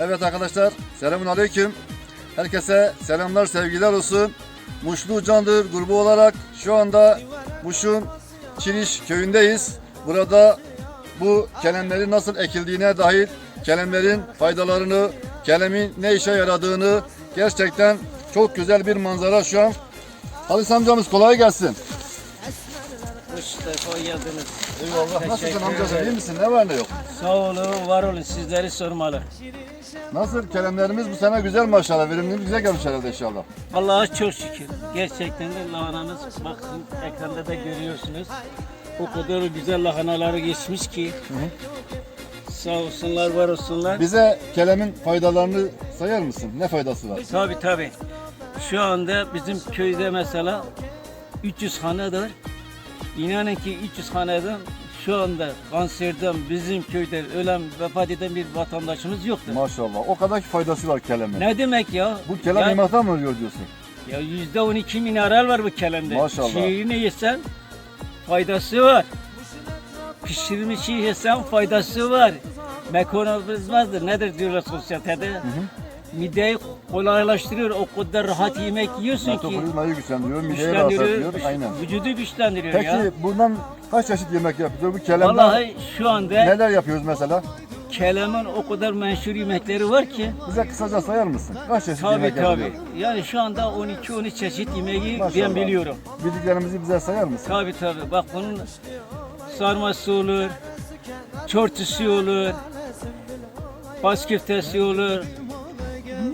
Evet arkadaşlar, selamun aleyküm. Herkese selamlar, sevgiler olsun. Muşlu Candır grubu olarak şu anda Muş'un Çiriş köyündeyiz. Burada bu kelemlerin nasıl ekildiğine dair kelemlerin faydalarını, kelemin ne işe yaradığını gerçekten çok güzel bir manzara şu an. Halis amcamız kolay gelsin. Hoş defa geldiniz. Eyvallah. Nasılsın Teşekkür amcacığım? ederim. İyi misin? Ne var ne yok? Sağ olun, var olun. Sizleri sormalı. Nasıl? Kelemlerimiz bu sene güzel maşallah. Verimlerimiz güzel gelmiş herhalde inşallah. Allah'a çok şükür. Gerçekten de lahananız bakın ekranda da görüyorsunuz. O kadar güzel lahanaları geçmiş ki. Sağ olsunlar, var olsunlar. Bize kelemin faydalarını sayar mısın? Ne faydası var? Tabi tabi. Şu anda bizim köyde mesela 300 hanedir. İnanın ki 300 haneden şu anda kanserden bizim köyde ölen vefat eden bir vatandaşımız yoktur. Maşallah. O kadar ki faydası var kelemin. Ne demek ya? Bu kelem Ya- yemaktan mı ölüyor diyorsun? Ya yüzde on iki mineral var bu kelemde. Maşallah. Şiirini yesen faydası var. Pişirmiş yesen faydası var. Mekanizmadır nedir diyorlar sosyetede. Mideyi kolaylaştırıyor. O kadar rahat yemek yiyorsun ki. Metabolizmayı güçlendiriyor, mideyi rahatlatıyor. Aynen. Vücudu güçlendiriyor Peki ya. bundan kaç çeşit yemek yapıyoruz? Bu kelemden Vallahi şu anda neler yapıyoruz mesela? kelemin o kadar menşur yemekleri var ki. Bize kısaca sayar mısın? Kaç çeşit Tabi yemek tabi. yapıyoruz? Yani şu anda 12-13 çeşit yemeği Maşallah. ben biliyorum. Bildiklerimizi bize sayar mısın? Tabi tabi. Bak bunun sarması olur, çortusu olur, bas köftesi olur.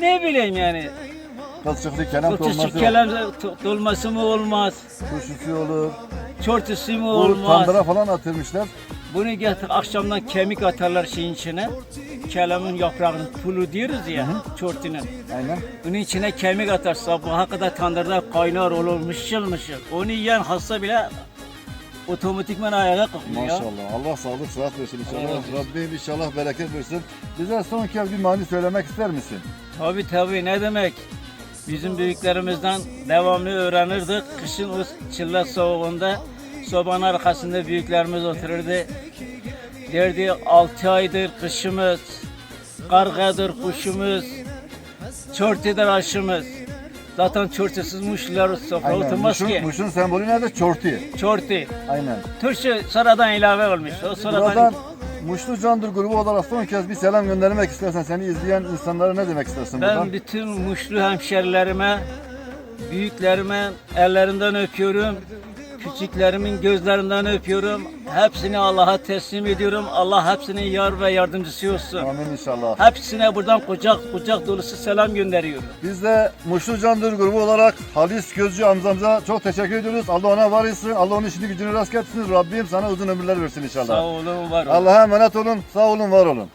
Ne bileyim yani. Kılçıklı Kılçık dolması, kelem dolması mı olmaz, turşusu olur. çortusu mu olmaz. tandıra falan atırmışlar. Bunu getir akşamdan kemik atarlar şeyin içine. Kelemin yaprağının pulu diyoruz ya, çortunun. Aynen. Bunun içine kemik atar sabaha kadar tandırda kaynar olur mışıl mışıl. Onu yiyen hasta bile otomatikman ayağa kalkıyor. Maşallah. Allah sağlık sıhhat versin inşallah. Allah razı olsun. Rabbim inşallah bereket versin. Bize son kez bir mani söylemek ister misin? Tabi tabi ne demek? Bizim büyüklerimizden devamlı öğrenirdik. Kışın o çillet soğuğunda sobanın arkasında büyüklerimiz otururdu. Derdi 6 aydır kışımız, kargadır kuşumuz, çortidir aşımız. Zaten çortisuz muşlar sofra Aynen. oturmaz Muş'un, ki. Muş'un sembolü nerede? Çorti. Çorti. Aynen. Türkçe sonradan ilave olmuş. O sonradan Buradan Muşlu Candır grubu olarak son kez bir selam göndermek istersen seni izleyen insanlara ne demek istersin buradan? Ben bütün muşlu hemşerilerime, büyüklerime ellerinden öpüyorum. Küçüklerimin gözlerinden öpüyorum. Hepsini Allah'a teslim ediyorum. Allah hepsinin yar ve yardımcısı olsun. Amin inşallah. Hepsine buradan kucak kucak dolusu selam gönderiyorum. Biz de Muşlu Candır grubu olarak Halis Gözcü amcamıza çok teşekkür ediyoruz. Allah ona var etsin. Allah onun işini gücünü rast getirsin. Rabbim sana uzun ömürler versin inşallah. Sağ olun, var olun. Allah'a emanet olun. Sağ olun, var olun.